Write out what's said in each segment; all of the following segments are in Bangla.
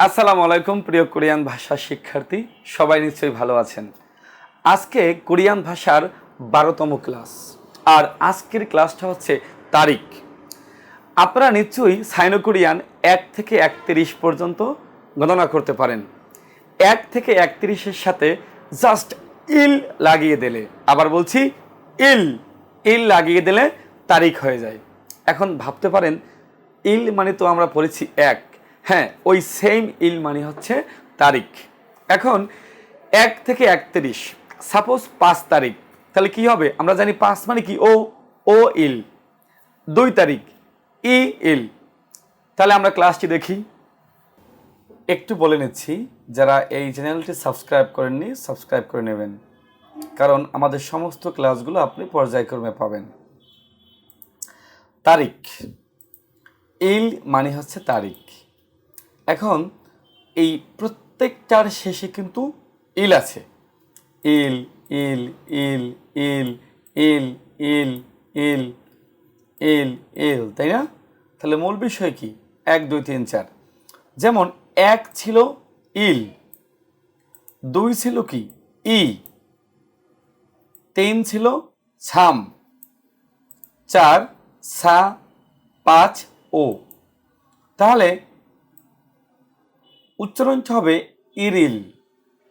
আসসালামু আলাইকুম, প্রিয় কোরিয়ান ভাষা শিক্ষার্থী। সবাই নিশ্চয়ই ভালো আছেন। আজকে কোরিয়ান ভাষার বারোতম ক্লাস। আর আজকের ক্লাসটা হচ্ছে তারিখ। আপনারা নিশ্চয়ই সাইনো কোরিয়ান এক থেকে একত্রিশ পর্যন্ত গণনা করতে পারেন। এক থেকে একত্রিশের সাথে জাস্ট ইল লাগিয়ে দিলে। আবার বলছি ইল। ইল লাগিয়ে দিলে তারিখ হয়ে যায়। এখন ভাবতে পারেন, ইল মানে তো আমরা পড়েছি এক। হ্যাঁ ওই সেম ইল মানে হচ্ছে তারিখ। এখন এক থেকে একত্রিশ সাপোজ পাঁচ তারিখ, তাহলে কি হবে? আমরা জানি পাঁচ মানে কি? ও ও ইল দুই তারিখ, ই ইল তাহলে আমরা ক্লাসটি দেখি। একটু বলে নিচ্ছি, যারা এই চ্যানেলটি সাবস্ক্রাইব করেননি সাবস্ক্রাইব করে নেবেন। কারণ আমাদের সমস্ত ক্লাসগুলো আপনি পর্যায়ক্রমে পাবেন। তারিখ ইল মানে হচ্ছে তারিখ। এখন এই প্রত্যেকটার শেষে কিন্তু ইল আছে। ইল ইল ইল ইল ইল ইল ইল এল এল, তাই না? তাহলে মূল বিষয় কি? এক, দুই, তিন, চার। যেমন এক ছিল ইল দুই ছিল কি? ই, তিন ছিল ছাম চার, সা, পাঁচ, ও। তাহলে উচ্চারণটা হবে ইরিল,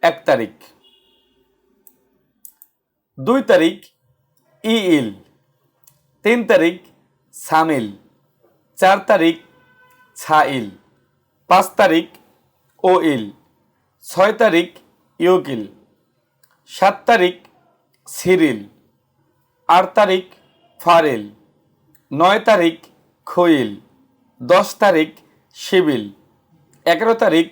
এক তারিখ। দুই তারিখ ই ইল তিন তারিখ, সামিল। চার তারিখ ছা ইল পাঁচ তারিখ ও ইল ছয় তারিখ ইউকিল সাত তারিখ, সিরিল। আট তারিখ, ফারেল। নয় তারিখ খইল দশ তারিখ, শিবিল। এগারো তারিখ,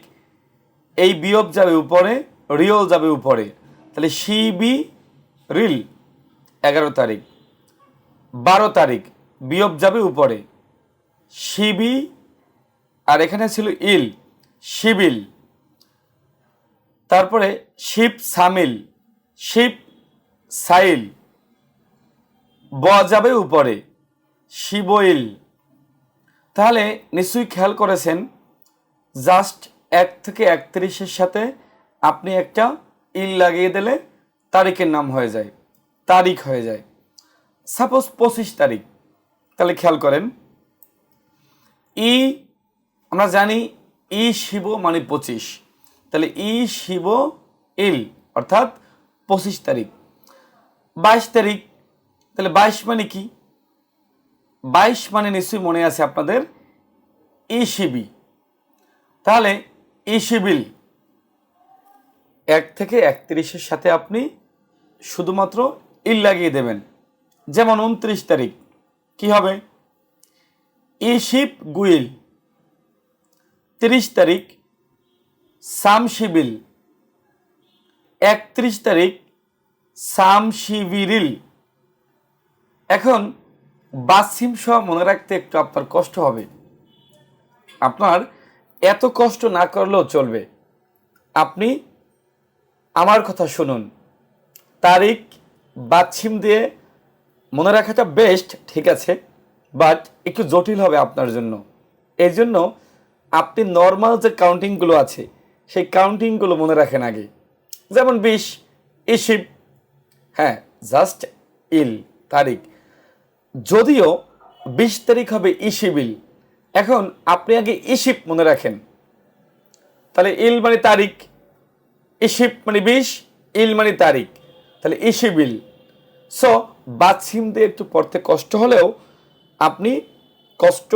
এই বিয়োগ যাবে উপরে রিয়ল যাবে উপরে। তাহলে শিবি রিল এগারো তারিখ। বারো তারিখ, বিয়োগ যাবে উপরে। শিবি আর এখানে ছিল ইল শিবিল তারপরে শিব সামিল শিব সাইল। ব যাবে উপরে শিবইল তাহলে নিশ্চয়ই খেয়াল করেছেন জাস্ট এক থেকে একত্রিশের সাথে আপনি একটা ইল লাগিয়ে দিলে তারিখের নাম হয়ে যায়, তারিখ হয়ে যায়। সাপোজ পঁচিশ তারিখ, তাহলে খেয়াল করেন। ই, আমরা জানি ই শিব মানে পঁচিশ, তাহলে ই শিব ইল, অর্থাৎ পঁচিশ তারিখ। বাইশ তারিখ, তাহলে বাইশ মানে কি? বাইশ মানে নিশ্চয়ই মনে আছে আপনাদের, ই শিবি তাহলে ই শিবিল এক থেকে একত্রিশের সাথে আপনি শুধুমাত্র ইল লাগিয়ে দেবেন। যেমন উনত্রিশ তারিখ। কি হবে? ই শিব গুইল তিরিশ তারিখ, সাম শিবিল একত্রিশ তারিখ, সাম শিবিরিল। এখন বাসিম সহ মনে রাখতে একটু আপনার কষ্ট হবে। আপনার এত কষ্ট না করলেও চলবে। আপনি আমার কথা শুনুন। তারিখ বাচ্ছিম দিয়ে মনে রাখাটা বেস্ট ঠিক আছে বাট একটু জটিল হবে আপনার জন্য। এই জন্য আপনি নর্মাল যে কাউন্টিংগুলো আছে, সেই কাউন্টিংগুলো মনে রাখেন আগে। যেমন বিশ ইসিব হ্যাঁ জাস্ট ইল তারিখ। যদিও বিশ তারিখ হবে ইসিবিল এখন আপনি আগে ইসিপ মনে রাখেন। তাহলে ইল মানে তারিখ ইসিপ মানে বিশ, ইল মানে তারিখ। তাহলে ইসিবিল। সো বাছিম দিয়ে একটু পড়তে কষ্ট হলেও আপনি কষ্ট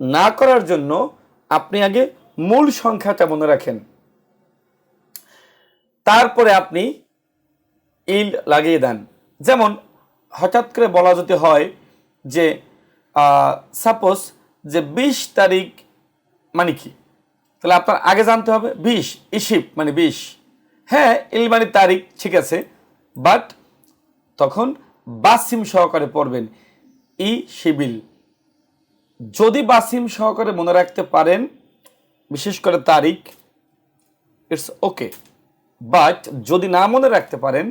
না করার জন্য আপনি আগে মূল সংখ্যাটা মনে রাখেন। তারপরে আপনি ইল লাগিয়ে দেন। যেমন হঠাৎ করে বলা যদি হয় যে সাপোজ যে বিশ তারিখ মানে কি? তাহলে আপনার আগে জানতে হবে, বিশ ইসিপ মানে বিশ। হ্যাঁ ইল মানে তারিখ ঠিক আছে, বাট তখন বাসিম সহকারে পড়বেন ই শিবিল যদি বাসিম সহকারে মনে রাখতে পারেন, বিশেষ করে তারিখ, ইটস ওকে। বাট যদি না মনে রাখতে পারেন,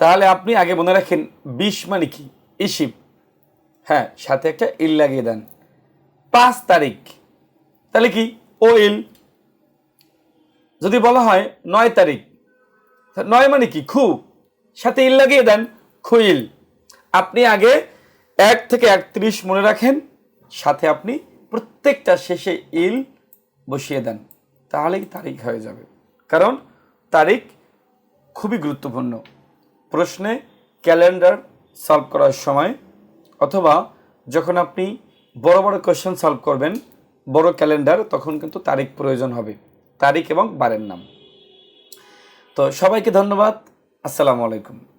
তাহলে আপনি আগে মনে রাখেন বিশ মানে কি? ইসিপ হ্যাঁ সাথে একটা ইল লাগিয়ে দেন। পাঁচ তারিখ। তাহলে কি? ও ইল যদি বলা হয় নয় তারিখ নয় মানে কি? খু। সাথে ইল লাগিয়ে দেন, খুইল। আপনি আগে এক থেকে একত্রিশ মনে রাখেন, সাথে আপনি প্রত্যেকটা শেষে ইল বসিয়ে দেন। তাহলেই তারিখ হয়ে যাবে। কারণ তারিখ খুবই গুরুত্বপূর্ণ। প্রশ্নে ক্যালেন্ডার সলভ করার সময় অথবা যখন আপনি বড় বড় কোয়েশ্চেন সলভ করবেন, বড় ক্যালেন্ডার তখন কিন্তু তারিখ প্রয়োজন হবে। তারিখ এবং বারের নাম। তো সবাইকে ধন্যবাদ। আসসালামু আলাইকুম।